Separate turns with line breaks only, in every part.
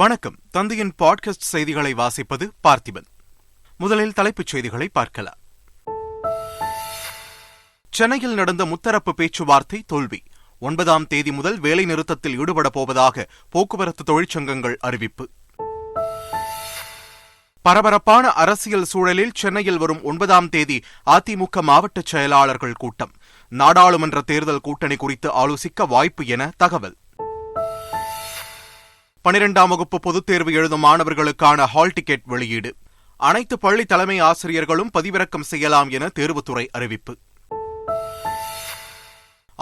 வணக்கம் தந்தையின் பாட்காஸ்ட் செய்திகளை வாசிப்பது பார்த்திபன் முதலில் தலைப்புச் செய்திகளை பார்க்கலாம் சென்னையில் நடந்த முத்தரப்பு பேச்சுவார்த்தை தோல்வி ஒன்பதாம் தேதி முதல் வேலைநிறுத்தத்தில் ஈடுபடப் போவதாக போக்குவரத்து தொழிற்சங்கங்கள் அறிவிப்பு பரபரப்பான அரசியல் சூழலில் சென்னையில் வரும் ஒன்பதாம் தேதி அதிமுக மாவட்ட செயலாளர்கள் கூட்டம் நாடாளுமன்ற தேர்தல் கூட்டணி குறித்து ஆலோசிக்க வாய்ப்பு என தகவல் பனிரெண்டாம் வகுப்பு பொதுத் தேர்வு எழுதும் மாணவர்களுக்கான ஹால் டிக்கெட் வெளியீடு அனைத்து பள்ளி தலைமை ஆசிரியர்களும் பதிவிறக்கம் செய்யலாம் என தேர்வுத்துறை அறிவிப்பு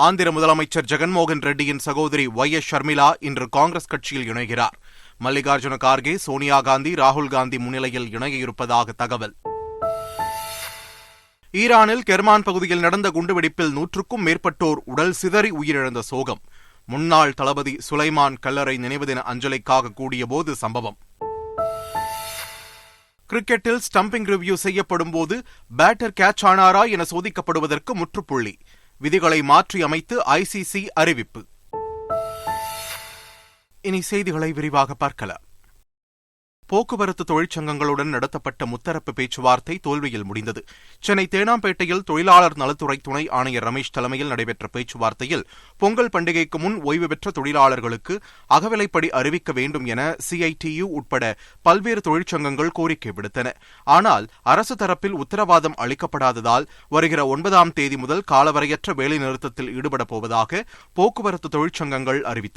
ஆந்திர முதலமைச்சர் ஜெகன்மோகன் ரெட்டியின் சகோதரி ஒய் எஸ் ஷர்மிளா இன்று காங்கிரஸ் கட்சியில் இணைகிறார் மல்லிகார்ஜுன கார்கே சோனியா காந்தி ராகுல் காந்தி முன்னிலையில் இணைய இருப்பதாக தகவல் ஈரானில் கெர்மான் பகுதியில் நடந்த குண்டுவெடிப்பில் நூற்றுக்கும் மேற்பட்டோர் உடல் சிதறி உயிரிழந்த சோகம் முன்னாள் தளபதி சுலைமான் கல்லறை நினைவு தின அஞ்சலிக்காக கூடியபோது சம்பவம் கிரிக்கெட்டில் ஸ்டம்பிங் ரிவ்யூ செய்யப்படும் போது பேட்டர் கேட்ச் ஆனாரா என சோதிக்கப்படுவதற்கு முற்றுப்புள்ளி விதிகளை மாற்றி அமைத்து ஐசிசி அறிவிப்பு இனி செய்திகளை விரிவாக பார்க்கலாம் போக்குவரத்து தொழிற்சங்கங்களுடன் நடத்தப்பட்ட முத்தரப்பு பேச்சுவார்த்தை தோல்வியில் முடிந்தது சென்னை தேனாம்பேட்டையில் தொழிலாளர் நலத்துறை துணை ஆணையர் ரமேஷ் தலைமையில் நடைபெற்ற பேச்சுவார்த்தையில் பொங்கல் பண்டிகைக்கு முன் ஓய்வு பெற்ற தொழிலாளர்களுக்கு அகவிலைப்படி அறிவிக்க வேண்டும் என சிஐடியு உட்பட பல்வேறு தொழிற்சங்கங்கள் கோரிக்கை விடுத்தன ஆனால் அரசு தரப்பில் உத்தரவாதம் அளிக்கப்படாததால் வருகிற ஒன்பதாம் தேதி முதல் காலவரையற்ற வேலைநிறுத்தத்தில் ஈடுபடப் போவதாக போக்குவரத்து தொழிற்சங்கங்கள் அறிவித்தன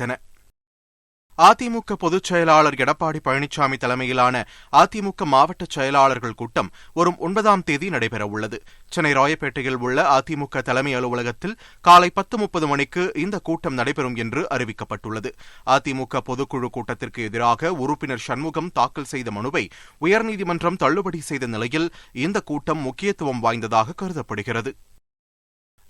அதிமுக பொதுச் செயலாளர் எடப்பாடி பழனிசாமி தலைமையிலான அதிமுக மாவட்ட செயலாளர்கள் கூட்டம் வரும் ஒன்பதாம் தேதி நடைபெறவுள்ளது சென்னை ராயப்பேட்டையில் உள்ள அதிமுக தலைமை அலுவலகத்தில் காலை பத்து முப்பது மணிக்கு இந்த கூட்டம் நடைபெறும் என்று அறிவிக்கப்பட்டுள்ளது அதிமுக பொதுக்குழு கூட்டத்திற்கு எதிராக உறுப்பினர் சண்முகம் தாக்கல் செய்த மனுவை உயர்நீதிமன்றம் தள்ளுபடி செய்த நிலையில் இந்த கூட்டம் முக்கியத்துவம் வாய்ந்ததாக கருதப்படுகிறது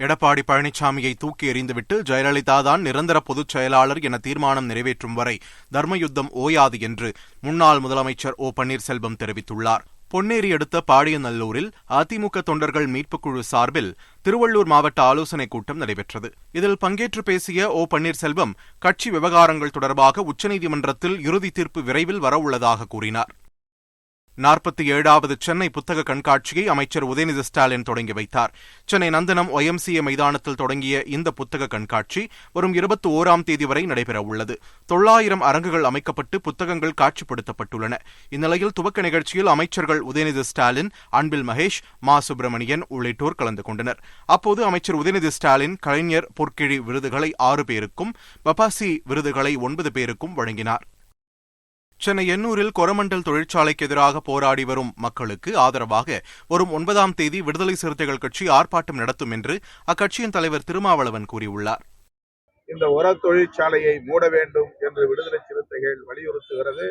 எடப்பாடி பழனிசாமியை தூக்கி எறிந்துவிட்டு ஜெயலலிதா தான் நிரந்தர பொதுச் செயலாளர் என தீர்மானம் நிறைவேற்றும் வரை தர்மயுத்தம் ஓயாது என்று முன்னாள் முதலமைச்சர் ஓ பன்னீர்செல்வம் தெரிவித்துள்ளார் பொன்னேரி அடுத்த பாடியநல்லூரில் அதிமுக தொண்டர்கள் மீட்புக் குழு சார்பில் திருவள்ளூர் மாவட்ட ஆலோசனைக் கூட்டம் நடைபெற்றது இதில் பங்கேற்று பேசிய ஓ பன்னீர்செல்வம் கட்சி விவகாரங்கள் தொடர்பாக உச்சநீதிமன்றத்தில் இறுதி தீர்ப்பு விரைவில் வரவுள்ளதாக கூறினார் நாற்பத்தி ஏழாவது சென்னை புத்தக கண்காட்சியை அமைச்சர் உதயநிதி ஸ்டாலின் தொடங்கி வைத்தார் சென்னை நந்தனம் ஒய்எம்சிஏ மைதானத்தில் தொடங்கிய இந்த புத்தக கண்காட்சி வரும் இருபத்தி ஓராம் தேதி வரை நடைபெறவுள்ளது தொள்ளாயிரம் அரங்குகள் அமைக்கப்பட்டு புத்தகங்கள் காட்சிப்படுத்தப்பட்டுள்ளன இந்நிலையில் துவக்க நிகழ்ச்சியில் அமைச்சர்கள் உதயநிதி ஸ்டாலின் அன்பில் மகேஷ் மா சுப்பிரமணியன் உள்ளிட்டோர் கலந்து கொண்டனர் அப்போது அமைச்சர் உதயநிதி ஸ்டாலின் கலைஞர் பொற்கிழி விருதுகளை ஆறு பேருக்கும் பபாசி விருதுகளை ஒன்பது பேருக்கும் வழங்கினார் சென்னை எண்ணூரில் கொரமண்டல் தொழிற்சாலைக்கு எதிராக போராடி வரும் மக்களுக்கு ஆதரவாக வரும் ஒன்பதாம் தேதி விடுதலை சிறுத்தைகள் கட்சி ஆர்ப்பாட்டம் நடத்தும் என்று அக்கட்சியின் தலைவர் திருமாவளவன் கூறியுள்ளார்
இந்த உர தொழிற்சாலையை மூட வேண்டும் என்று விடுதலை சிறுத்தைகள் வலியுறுத்துகிறது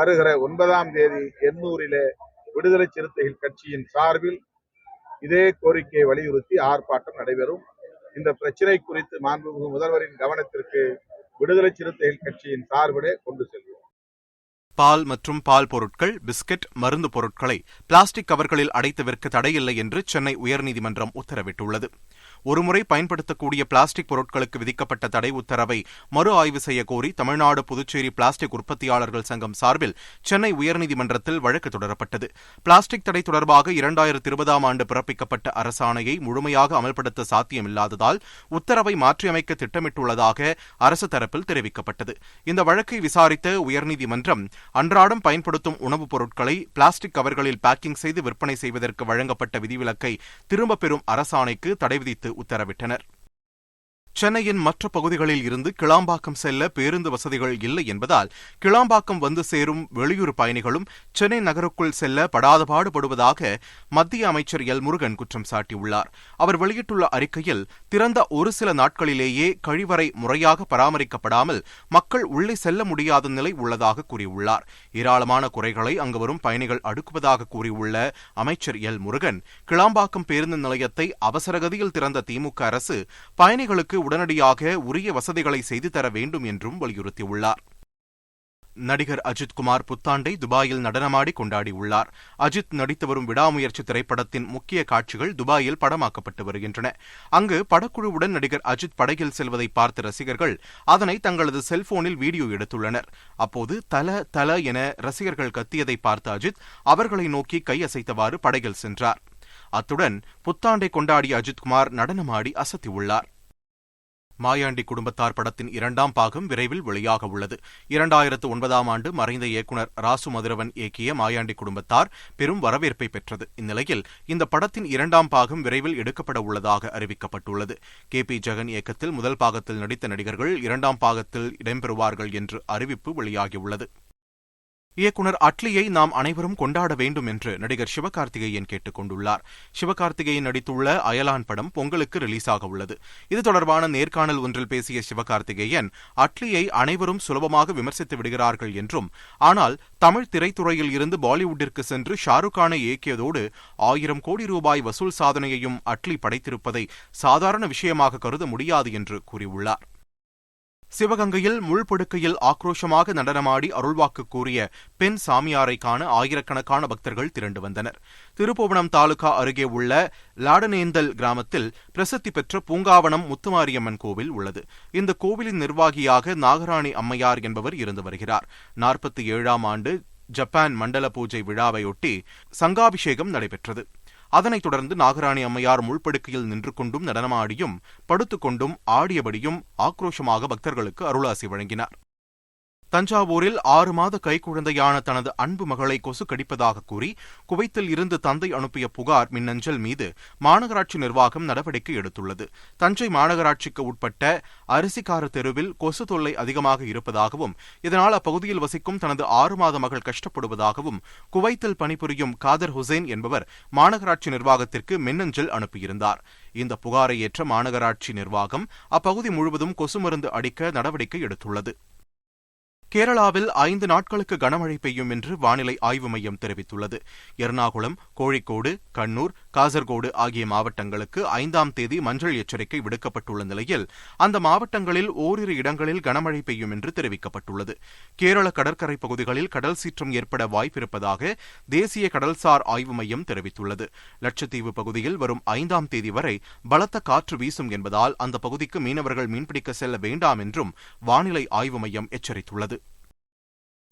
வருகிற ஒன்பதாம் தேதி எண்ணூரிலே விடுதலை சிறுத்தைகள் கட்சியின் சார்பில் இதே கோரிக்கையை வலியுறுத்தி ஆர்ப்பாட்டம் நடைபெறும் இந்த பிரச்சினை குறித்து மாண்புமிகு முதல்வரின் கவனத்திற்கு விடுதலை சிறுத்தைகள் கட்சியின் சார்பிலே கொண்டு செல்லும்
பால் மற்றும் பால் பொருட்கள் பிஸ்கட் மருந்து பொருட்களை பிளாஸ்டிக் கவர்களில் அடைத்து விற்க தடையில்லை என்று சென்னை உயர்நீதிமன்றம் உத்தரவிட்டுள்ளது ஒருமுறை பயன்படுத்தக்கூடிய பிளாஸ்டிக் பொருட்களுக்கு விதிக்கப்பட்ட தடை உத்தரவை மறு ஆய்வு செய்யக்கோரி தமிழ்நாடு புதுச்சேரி பிளாஸ்டிக் உற்பத்தியாளர்கள் சங்கம் சார்பில் சென்னை உயர்நீதிமன்றத்தில் வழக்கு தொடரப்பட்டது பிளாஸ்டிக் தடை தொடர்பாக இரண்டாயிரத்தி இருபதாம் ஆண்டு பிறப்பிக்கப்பட்ட அரசாணையை முழுமையாக அமல்படுத்த சாத்தியமில்லாததால் உத்தரவை மாற்றியமைக்க திட்டமிட்டுள்ளதாக அரசு தரப்பில் தெரிவிக்கப்பட்டது இந்த வழக்கை விசாரித்த உயர்நீதிமன்றம் அன்றாடம் பயன்படுத்தும் உணவுப் பொருட்களை பிளாஸ்டிக் கவர்களில் பேக்கிங் செய்து விற்பனை செய்வதற்கு வழங்கப்பட்ட விதிவிலக்கை திரும்பப் பெறும் அரசாணைக்கு தடை விதித்து உத்தரவிட்டனர் சென்னையின் மற்ற பகுதிகளில் இருந்து கிளாம்பாக்கம் செல்ல பேருந்து வசதிகள் இல்லை என்பதால் கிளாம்பாக்கம் வந்து சேரும் வெளியூர் பயணிகளும் சென்னை நகருக்குள் செல்ல படாத பாடுபடுவதாக மத்திய அமைச்சர் எல் முருகன் குற்றம் சாட்டியுள்ளார் அவர் வெளியிட்டுள்ள அறிக்கையில் திறந்த ஒரு சில நாட்களிலேயே கழிவறை முறையாக பராமரிக்கப்படாமல் மக்கள் உள்ளே செல்ல முடியாத நிலை உள்ளதாக கூறியுள்ளார் ஏராளமான குறைகளை அங்கு வரும் பயணிகள் அடுக்குவதாக கூறியுள்ள அமைச்சர் எல் முருகன் கிளாம்பாக்கம் பேருந்து நிலையத்தை அவசரகதியில் திறந்த திமுக அரசு பயணிகளுக்கு உடனடியாக உரிய வசதிகளை செய்து தர வேண்டும் என்றும் வலியுறுத்தியுள்ளார் நடிகர் அஜித்குமார் புத்தாண்டை துபாயில் நடனமாடி கொண்டாடியுள்ளார் அஜித் நடித்து வரும் விடாமுயற்சி திரைப்படத்தின் முக்கிய காட்சிகள் துபாயில் படமாக்கப்பட்டு வருகின்றன அங்கு படக்குழுவுடன் நடிகர் அஜித் படகில் செல்வதை பார்த்த ரசிகர்கள் அதனை தங்களது செல்போனில் வீடியோ எடுத்துள்ளனர் அப்போது தல தல என ரசிகர்கள் கத்தியதை பார்த்த அஜித் அவர்களை நோக்கி கையசைத்தவாறு படகில் சென்றார் அத்துடன் புத்தாண்டை கொண்டாடிய அஜித்குமார் நடனமாடி அசத்தியுள்ளார் மாயாண்டி குடும்பத்தார் படத்தின் இரண்டாம் பாகம் விரைவில் வெளியாக உள்ளது இரண்டாயிரத்து ஒன்பதாம் ஆண்டு மறைந்த இயக்குநர் ராசு மதுரவன் இயக்கிய மாயாண்டி குடும்பத்தார் பெரும் வரவேற்பை பெற்றது இந்நிலையில் இந்த படத்தின் இரண்டாம் பாகம் விரைவில் எடுக்கப்பட உள்ளதாக அறிவிக்கப்பட்டுள்ளது கே பி ஜெகன் இயக்கத்தில் முதல் பாகத்தில் நடித்த நடிகர்கள் இரண்டாம் பாகத்தில் இடம்பெறுவார்கள் என்று அறிவிப்பு வெளியாகியுள்ளது இயக்குனர் அட்லியை நாம் அனைவரும் கொண்டாட வேண்டும் என்று நடிகர் சிவகார்த்திகேயன் கேட்டுக் கொண்டுள்ளார் சிவகார்த்திகேயன் நடித்துள்ள அயலான் படம் பொங்கலுக்கு ரிலீஸ் ஆக உள்ளது இது தொடர்பான நேர்காணல் ஒன்றில் பேசிய சிவகார்த்திகேயன் அட்லியை அனைவரும் சுலபமாக விமர்சித்து விடுகிறார்கள் என்றும் ஆனால் தமிழ் திரைத்துறையில் இருந்து பாலிவுட்டிற்கு சென்று ஷாருக் கானை இயக்கியதோடு ஆயிரம் கோடி ரூபாய் வசூல் சாதனையையும் அட்லி படைத்திருப்பதை சாதாரண விஷயமாக கருத முடியாது என்று கூறியுள்ளார் சிவகங்கையில் முள்படுக்கையில் ஆக்ரோஷமாக நடனமாடி அருள்வாக்கு கூறிய பெண் சாமியாரை காண ஆயிரக்கணக்கான பக்தர்கள் திரண்டு வந்தனர் திருப்புவனம் தாலுகா அருகே உள்ள லாடனேந்தல் கிராமத்தில் பிரசித்தி பெற்ற பூங்காவனம் முத்துமாரியம்மன் கோவில் உள்ளது இந்த கோவிலின் நிர்வாகியாக நாகராணி அம்மையார் என்பவர் இருந்து வருகிறார் நாற்பத்தி ஏழாம் ஆண்டு ஜப்பான் மண்டல பூஜை விழாவையொட்டி சங்காபிஷேகம் நடைபெற்றது அதனைத் தொடர்ந்து நாகராணி அம்மையார் முள்படுக்கையில் நின்று கொண்டும் நடனமாடியும் படுத்துக்கொண்டும் ஆடியபடியும் ஆக்ரோஷமாக பக்தர்களுக்கு அருளாசி வழங்கினார் தஞ்சாவூரில் ஆறு மாத கைக்குழந்தையான தனது அன்பு மகளை கொசு கடிப்பதாக கூறி குவைத்தில் இருந்து தந்தை அனுப்பிய புகார் மின்னஞ்சல் மீது மாநகராட்சி நிர்வாகம் நடவடிக்கை எடுத்துள்ளது தஞ்சை மாநகராட்சிக்கு உட்பட்ட அரிசிக்கார தெருவில் கொசு தொல்லை அதிகமாக இருப்பதாகவும் இதனால் அப்பகுதியில் வசிக்கும் தனது ஆறு மாத மகள் கஷ்டப்படுவதாகவும் குவைத்தில் பணிபுரியும் காதர் ஹுசைன் என்பவர் மாநகராட்சி நிர்வாகத்திற்கு மின்னஞ்சல் அனுப்பியிருந்தார் இந்த புகாரை ஏற்ற மாநகராட்சி நிர்வாகம் அப்பகுதி முழுவதும் கொசு மருந்து அடிக்க நடவடிக்கை எடுத்துள்ளது கேரளாவில் ஐந்து நாட்களுக்கு கனமழை பெய்யும் என்று வானிலை ஆய்வு மையம் தெரிவித்துள்ளது எர்ணாகுளம் கோழிக்கோடு கண்ணூர் காசர்கோடு ஆகிய மாவட்டங்களுக்கு ஐந்தாம் தேதி மஞ்சள் எச்சரிக்கை விடுக்கப்பட்டுள்ள நிலையில் அந்த மாவட்டங்களில் ஓரிரு இடங்களில் கனமழை பெய்யும் என்று தெரிவிக்கப்பட்டுள்ளது கேரள கடற்கரை பகுதிகளில் கடல் சீற்றம் ஏற்பட வாய்ப்பிருப்பதாக தேசிய கடல்சார் ஆய்வு மையம் தெரிவித்துள்ளது லட்சத்தீவு பகுதியில் வரும் ஐந்தாம் தேதி வரை பலத்த காற்று வீசும் என்பதால் அந்த பகுதிக்கு மீனவர்கள் மீன்பிடிக்க செல்ல வேண்டாம் என்றும் வானிலை ஆய்வு மையம் எச்சரித்துள்ளது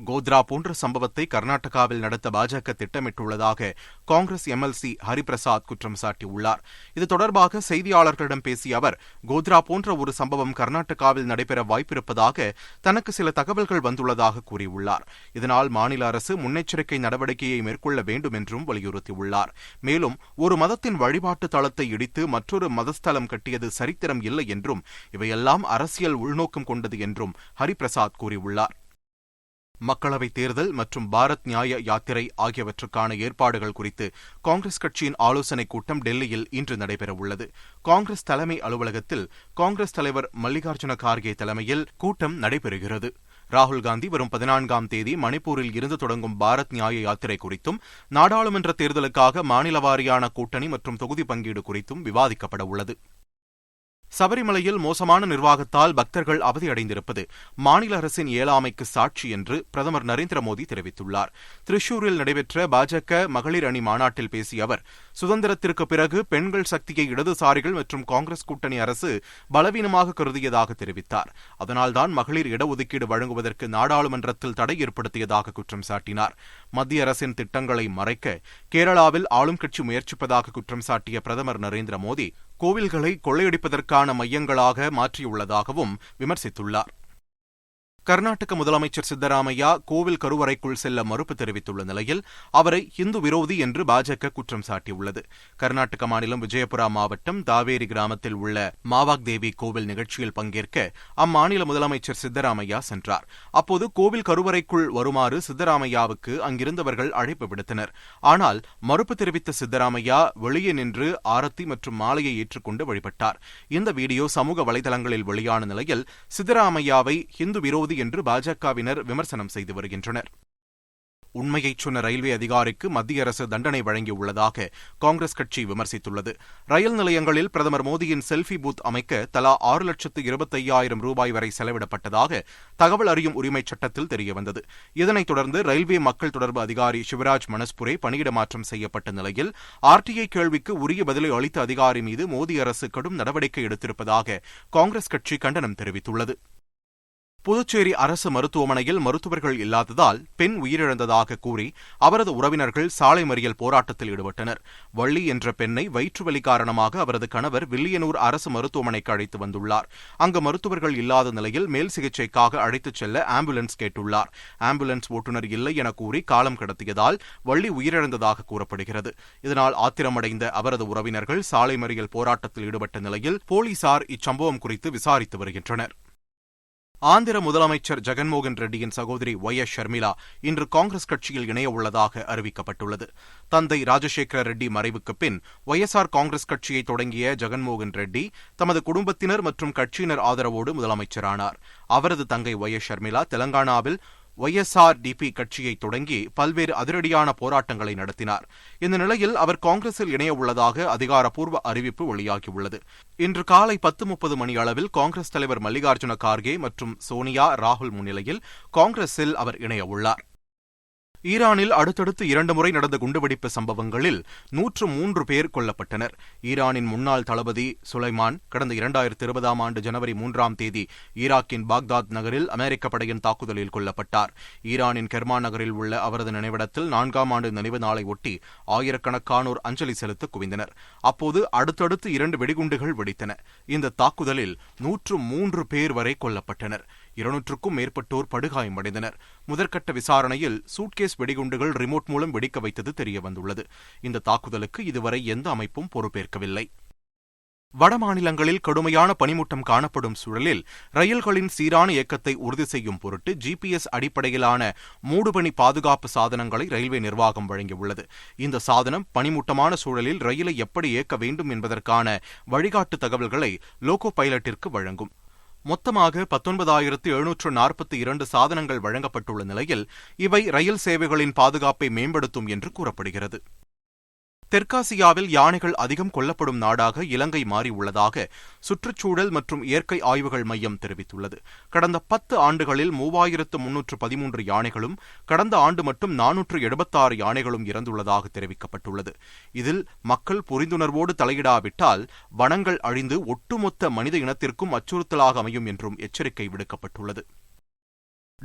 கோத்ரா போன்ற சம்பவத்தை கர்நாடகாவில் நடத்த பாஜக திட்டமிட்டுள்ளதாக காங்கிரஸ் எம்எல்சி ஹரிபிரசாத் குற்றம் சாட்டியுள்ளார் இது தொடர்பாக செய்தியாளர்களிடம் பேசிய அவர் கோத்ரா போன்ற ஒரு சம்பவம் கர்நாடகாவில் நடைபெற வாய்ப்பிருப்பதாக தனக்கு சில தகவல்கள் வந்துள்ளதாக கூறியுள்ளார் இதனால் மாநில அரசு முன்னெச்சரிக்கை நடவடிக்கையை மேற்கொள்ள வேண்டும் என்றும் வலியுறுத்தியுள்ளார் மேலும் ஒரு மதத்தின் வழிபாட்டு தளத்தை இடித்து மற்றொரு மதஸ்தலம் கட்டியது சரித்திரம் இல்லை என்றும் இவையெல்லாம் அரசியல் உள்நோக்கம் கொண்டது என்றும் ஹரிபிரசாத் கூறியுள்ளார் மக்களவைத் தேர்தல் மற்றும் பாரத் நியாய யாத்திரை ஆகியவற்றுக்கான ஏற்பாடுகள் குறித்து காங்கிரஸ் கட்சியின் ஆலோசனைக் கூட்டம் டெல்லியில் இன்று நடைபெறவுள்ளது காங்கிரஸ் தலைமை அலுவலகத்தில் காங்கிரஸ் தலைவர் மல்லிகார்ஜுன கார்கே தலைமையில் கூட்டம் நடைபெறுகிறது ராகுல் காந்தி வரும் பதினான்காம் தேதி மணிப்பூரில் இருந்து தொடங்கும் பாரத் நியாய யாத்திரை குறித்தும் நாடாளுமன்ற தேர்தலுக்காக மாநில வாரியான கூட்டணி மற்றும் தொகுதி பங்கீடு குறித்தும் விவாதிக்கப்பட உள்ளது சபரிமலையில் மோசமான நிர்வாகத்தால் பக்தர்கள் அவதியடைந்திருப்பது மாநில அரசின் இயலாமைக்கு சாட்சி என்று பிரதமர் நரேந்திர மோடி தெரிவித்துள்ளார் திரிஷூரில் நடைபெற்ற பாஜக மகளிர் அணி மாநாட்டில் பேசிய அவர் சுதந்திரத்திற்கு பிறகு பெண்கள் சக்தியை இடதுசாரிகள் மற்றும் காங்கிரஸ் கூட்டணி அரசு பலவீனமாக கருதியதாக தெரிவித்தார் அதனால்தான் மகளிர் இடஒதுக்கீடு வழங்குவதற்கு நாடாளுமன்றத்தில் தடை ஏற்படுத்தியதாக குற்றம் சாட்டினார் மத்திய அரசின் திட்டங்களை மறைக்க கேரளாவில் ஆளும் கட்சி முயற்சிப்பதாக குற்றம் சாட்டிய பிரதமர் நரேந்திர மோடி கோவில்களை கொள்ளையடிப்பதற்கான மையங்களாக மாற்றியுள்ளதாகவும் விமர்சித்துள்ளார் கர்நாடக முதலமைச்சர் சித்தராமையா கோவில் கருவறைக்குள் செல்ல மறுப்பு தெரிவித்துள்ள நிலையில் அவரை இந்து விரோதி என்று பாஜக குற்றம் சாட்டியுள்ளது கர்நாடக மாநிலம் விஜயபுரா மாவட்டம் தாவேரி கிராமத்தில் உள்ள மாவாக் தேவி கோவில் நிகழ்ச்சியில் பங்கேற்க அம்மாநில முதலமைச்சர் சித்தராமையா சென்றார் அப்போது கோவில் கருவறைக்குள் வருமாறு சித்தராமையாவுக்கு அங்கிருந்தவர்கள் அழைப்பு விடுத்தனர் ஆனால் மறுப்பு தெரிவித்த சித்தராமையா வெளியே நின்று ஆரத்தி மற்றும் மாலையை ஏற்றுக்கொண்டு வழிபட்டார் இந்த வீடியோ சமூக வலைதளங்களில் வெளியான நிலையில் சித்தராமையாவை இந்து விரோதி என்று பாஜகவினர் விமர்சனம் செய்து வருகின்றனர் உண்மையை சொன்ன ரயில்வே அதிகாரிக்கு மத்திய அரசு தண்டனை வழங்கியுள்ளதாக காங்கிரஸ் கட்சி விமர்சித்துள்ளது ரயில் நிலையங்களில் பிரதமர் மோடியின் செல்ஃபி பூத் அமைக்க தலா ஆறு லட்சத்து இருபத்தையாயிரம் ரூபாய் வரை செலவிடப்பட்டதாக தகவல் அறியும் உரிமை சட்டத்தில் தெரியவந்தது இதனைத் தொடர்ந்து ரயில்வே மக்கள் தொடர்பு அதிகாரி சிவராஜ் மனஸ்புரே பணியிட மாற்றம் செய்யப்பட்ட நிலையில் ஆர்டிஐ கேள்விக்கு உரிய பதிலை அளித்த அதிகாரி மீது மோடி அரசு கடும் நடவடிக்கை எடுத்திருப்பதாக காங்கிரஸ் கட்சி கண்டனம் தெரிவித்துள்ளது புதுச்சேரி அரசு மருத்துவமனையில் மருத்துவர்கள் இல்லாததால் பெண் உயிரிழந்ததாக கூறி அவரது உறவினர்கள் சாலை மறியல் போராட்டத்தில் ஈடுபட்டனர் வள்ளி என்ற பெண்ணை வயிற்றுவலி காரணமாக அவரது கணவர் வில்லியனூர் அரசு மருத்துவமனைக்கு அழைத்து வந்துள்ளார் அங்கு மருத்துவர்கள் இல்லாத நிலையில் மேல் சிகிச்சைக்காக அழைத்துச் செல்ல ஆம்புலன்ஸ் கேட்டுள்ளார் ஆம்புலன்ஸ் ஓட்டுநர் இல்லை என கூறி காலம் கடத்தியதால் வள்ளி உயிரிழந்ததாக கூறப்படுகிறது இதனால் ஆத்திரமடைந்த அவரது உறவினர்கள் சாலை மறியல் போராட்டத்தில் ஈடுபட்ட நிலையில் போலீசார் இச்சம்பவம் குறித்து விசாரித்து வருகின்றனர் ஆந்திர முதலமைச்சர் ஜெகன்மோகன் ரெட்டியின் சகோதரி ஒய் எஸ் ஷர்மிளா இன்று காங்கிரஸ் கட்சியில் இணைய உள்ளதாக அறிவிக்கப்பட்டுள்ளது தந்தை ராஜசேகர ரெட்டி மறைவுக்கு பின் ஒய் காங்கிரஸ் கட்சியை தொடங்கிய ஜெகன்மோகன் ரெட்டி தமது குடும்பத்தினர் மற்றும் கட்சியினர் ஆதரவோடு முதலமைச்சரானார் அவரது தங்கை ஒய் எஸ் ஷர்மிளா தெலங்கானாவில் ஒய்எஸ்ஆர்டிபி கட்சியை தொடங்கி பல்வேறு அதிரடியான போராட்டங்களை நடத்தினார் இந்த நிலையில் அவர் காங்கிரஸில் இணைய உள்ளதாக அதிகாரப்பூர்வ அறிவிப்பு வெளியாகியுள்ளது இன்று காலை பத்து முப்பது மணி அளவில் காங்கிரஸ் தலைவர் மல்லிகார்ஜுன கார்கே மற்றும் சோனியா ராகுல் முன்னிலையில் காங்கிரஸில் அவர் இணைய உள்ளார் ஈரானில் அடுத்தடுத்து இரண்டு முறை நடந்த குண்டுவெடிப்பு சம்பவங்களில் நூற்று மூன்று பேர் கொல்லப்பட்டனர் ஈரானின் முன்னாள் தளபதி சுலைமான் கடந்த இரண்டாயிரத்தி இருபதாம் ஆண்டு ஜனவரி மூன்றாம் தேதி ஈராக்கின் பாக்தாத் நகரில் அமெரிக்க படையின் தாக்குதலில் கொல்லப்பட்டார் ஈரானின் கெர்மா நகரில் உள்ள அவரது நினைவிடத்தில் நான்காம் ஆண்டு நினைவு நாளை ஒட்டி ஆயிரக்கணக்கானோர் அஞ்சலி செலுத்த குவிந்தனர் அப்போது அடுத்தடுத்து இரண்டு வெடிகுண்டுகள் வெடித்தன இந்த தாக்குதலில் நூற்று மூன்று பேர் வரை கொல்லப்பட்டனர் இருநூற்றுக்கும் மேற்பட்டோர் படுகாயமடைந்தனர் முதற்கட்ட விசாரணையில் சூட்கேஸ் வெடிகுண்டுகள் ரிமோட் மூலம் வெடிக்க வைத்தது தெரியவந்துள்ளது இந்த தாக்குதலுக்கு இதுவரை எந்த அமைப்பும் பொறுப்பேற்கவில்லை வடமாநிலங்களில் கடுமையான பனிமூட்டம் காணப்படும் சூழலில் ரயில்களின் சீரான இயக்கத்தை உறுதி செய்யும் பொருட்டு ஜிபிஎஸ் அடிப்படையிலான மூடுபனி பாதுகாப்பு சாதனங்களை ரயில்வே நிர்வாகம் வழங்கியுள்ளது இந்த சாதனம் பனிமூட்டமான சூழலில் ரயிலை எப்படி இயக்க வேண்டும் என்பதற்கான வழிகாட்டு தகவல்களை லோகோ பைலட்டிற்கு வழங்கும் மொத்தமாக பத்தொன்பதாயிரத்து எழுநூற்று நாற்பத்தி இரண்டு சாதனங்கள் வழங்கப்பட்டுள்ள நிலையில் இவை ரயில் சேவைகளின் பாதுகாப்பை மேம்படுத்தும் என்று கூறப்படுகிறது தெற்காசியாவில் யானைகள் அதிகம் கொல்லப்படும் நாடாக இலங்கை மாறியுள்ளதாக சுற்றுச்சூழல் மற்றும் இயற்கை ஆய்வுகள் மையம் தெரிவித்துள்ளது கடந்த பத்து ஆண்டுகளில் மூவாயிரத்து முன்னூற்று பதிமூன்று யானைகளும் கடந்த ஆண்டு மட்டும் நானூற்று எழுபத்தாறு யானைகளும் இறந்துள்ளதாக தெரிவிக்கப்பட்டுள்ளது இதில் மக்கள் புரிந்துணர்வோடு தலையிடாவிட்டால் வனங்கள் அழிந்து ஒட்டுமொத்த மனித இனத்திற்கும் அச்சுறுத்தலாக அமையும் என்றும் எச்சரிக்கை விடுக்கப்பட்டுள்ளது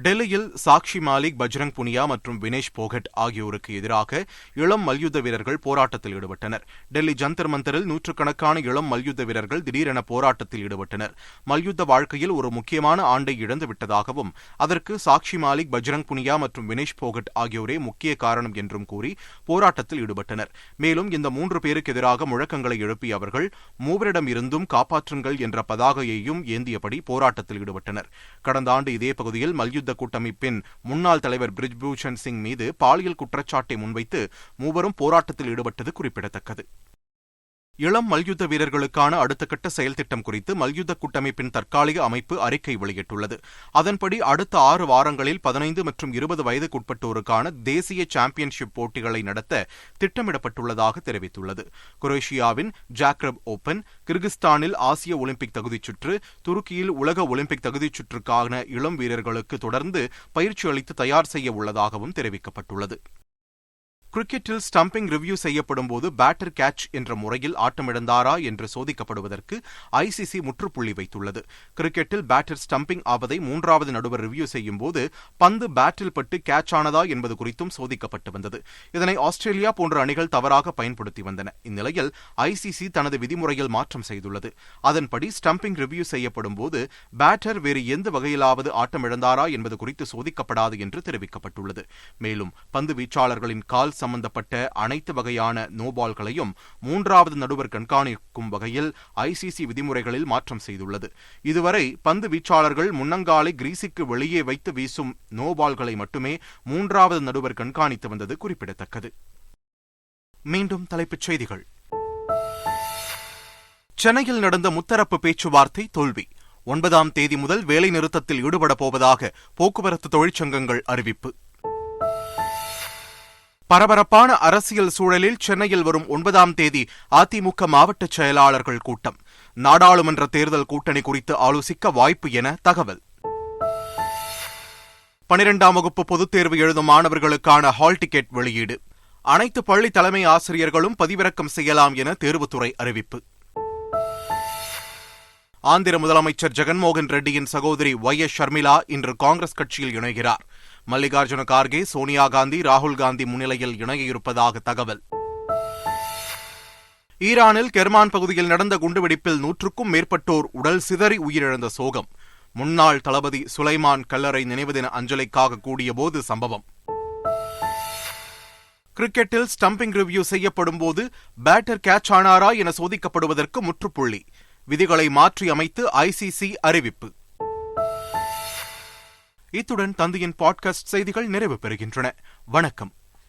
டெல்லியில் சாக்ஷி மாலிக் பஜ்ரங் புனியா மற்றும் வினேஷ் போகட் ஆகியோருக்கு எதிராக இளம் மல்யுத்த வீரர்கள் போராட்டத்தில் ஈடுபட்டனர் டெல்லி ஜந்தர் மந்தரில் நூற்றுக்கணக்கான இளம் மல்யுத்த வீரர்கள் திடீரென போராட்டத்தில் ஈடுபட்டனர் மல்யுத்த வாழ்க்கையில் ஒரு முக்கியமான ஆண்டை இழந்து விட்டதாகவும் அதற்கு சாக்ஷி மாலிக் பஜ்ரங் புனியா மற்றும் வினேஷ் போகட் ஆகியோரே முக்கிய காரணம் என்றும் கூறி போராட்டத்தில் ஈடுபட்டனர் மேலும் இந்த மூன்று பேருக்கு எதிராக முழக்கங்களை எழுப்பிய அவர்கள் மூவரிடம் இருந்தும் காப்பாற்றுங்கள் என்ற பதாகையையும் ஏந்தியபடி போராட்டத்தில் ஈடுபட்டனர் கடந்த ஆண்டு இதே பகுதியில் மல்யுத்த யுத்த கூட்டமைப்பின் முன்னாள் தலைவர் பிரிஜ்பூஷன் சிங் மீது பாலியல் குற்றச்சாட்டை முன்வைத்து மூவரும் போராட்டத்தில் ஈடுபட்டது குறிப்பிடத்தக்கது இளம் மல்யுத்த வீரர்களுக்கான அடுத்த கட்ட செயல் திட்டம் குறித்து மல்யுத்த கூட்டமைப்பின் தற்காலிக அமைப்பு அறிக்கை வெளியிட்டுள்ளது அதன்படி அடுத்த ஆறு வாரங்களில் பதினைந்து மற்றும் இருபது வயதுக்குட்பட்டோருக்கான தேசிய சாம்பியன்ஷிப் போட்டிகளை நடத்த திட்டமிடப்பட்டுள்ளதாக தெரிவித்துள்ளது குரோஷியாவின் ஜாக்ரப் ஓபன் கிர்கிஸ்தானில் ஆசிய ஒலிம்பிக் தகுதிச் சுற்று துருக்கியில் உலக ஒலிம்பிக் தகுதிச் சுற்றுக்கான இளம் வீரர்களுக்கு தொடர்ந்து பயிற்சி அளித்து தயார் செய்ய உள்ளதாகவும் தெரிவிக்கப்பட்டுள்ளது கிரிக்கெட்டில் ஸ்டம்பிங் ரிவ்யூ செய்யப்படும் போது பேட்டர் கேட்ச் என்ற முறையில் ஆட்டமிழந்தாரா என்று சோதிக்கப்படுவதற்கு ஐசிசி முற்றுப்புள்ளி வைத்துள்ளது கிரிக்கெட்டில் பேட்டர் ஸ்டம்பிங் ஆவதை மூன்றாவது நடுவர் ரிவ்யூ செய்யும் போது பந்து பேட்டில் பட்டு கேட்ச் ஆனதா என்பது குறித்தும் சோதிக்கப்பட்டு வந்தது இதனை ஆஸ்திரேலியா போன்ற அணிகள் தவறாக பயன்படுத்தி வந்தன இந்நிலையில் ஐசிசி தனது விதிமுறையில் மாற்றம் செய்துள்ளது அதன்படி ஸ்டம்பிங் ரிவ்யூ செய்யப்படும் போது பேட்டர் வேறு எந்த வகையிலாவது ஆட்டமிழந்தாரா என்பது குறித்து சோதிக்கப்படாது என்று தெரிவிக்கப்பட்டுள்ளது மேலும் பந்து வீச்சாளர்களின் கால் சம்பந்தப்பட்ட அனைத்து வகையான நோபால்களையும் மூன்றாவது நடுவர் கண்காணிக்கும் வகையில் ஐசிசி விதிமுறைகளில் மாற்றம் செய்துள்ளது இதுவரை பந்து வீச்சாளர்கள் முன்னங்காலை கிரீஸுக்கு வெளியே வைத்து வீசும் நோபால்களை மட்டுமே மூன்றாவது நடுவர் கண்காணித்து வந்தது குறிப்பிடத்தக்கது மீண்டும் தலைப்புச் செய்திகள் சென்னையில் நடந்த முத்தரப்பு பேச்சுவார்த்தை தோல்வி ஒன்பதாம் தேதி முதல் வேலைநிறுத்தத்தில் ஈடுபடப் போவதாக போக்குவரத்து தொழிற்சங்கங்கள் அறிவிப்பு பரபரப்பான அரசியல் சூழலில் சென்னையில் வரும் ஒன்பதாம் தேதி அதிமுக மாவட்ட செயலாளர்கள் கூட்டம் நாடாளுமன்ற தேர்தல் கூட்டணி குறித்து ஆலோசிக்க வாய்ப்பு என தகவல் பனிரெண்டாம் வகுப்பு பொதுத் தேர்வு எழுதும் மாணவர்களுக்கான ஹால் டிக்கெட் வெளியீடு அனைத்து பள்ளி தலைமை ஆசிரியர்களும் பதிவிறக்கம் செய்யலாம் என தேர்வுத்துறை அறிவிப்பு ஆந்திர முதலமைச்சர் ஜெகன்மோகன் ரெட்டியின் சகோதரி ஒய் எஸ் ஷர்மிளா இன்று காங்கிரஸ் கட்சியில் இணைகிறார் மல்லிகார்ஜுன கார்கே சோனியா காந்தி ராகுல் காந்தி முன்னிலையில் இணையிருப்பதாக தகவல் ஈரானில் கெர்மான் பகுதியில் நடந்த குண்டுவெடிப்பில் நூற்றுக்கும் மேற்பட்டோர் உடல் சிதறி உயிரிழந்த சோகம் முன்னாள் தளபதி சுலைமான் கல்லறை நினைவு தின அஞ்சலிக்காக கூடியபோது சம்பவம் கிரிக்கெட்டில் ஸ்டம்பிங் ரிவ்யூ செய்யப்படும் போது பேட்டர் கேட்ச் ஆனாரா என சோதிக்கப்படுவதற்கு முற்றுப்புள்ளி விதிகளை மாற்றி அமைத்து ஐசிசி அறிவிப்பு இத்துடன் தந்தையின் பாட்காஸ்ட் செய்திகள் நிறைவு பெறுகின்றன வணக்கம்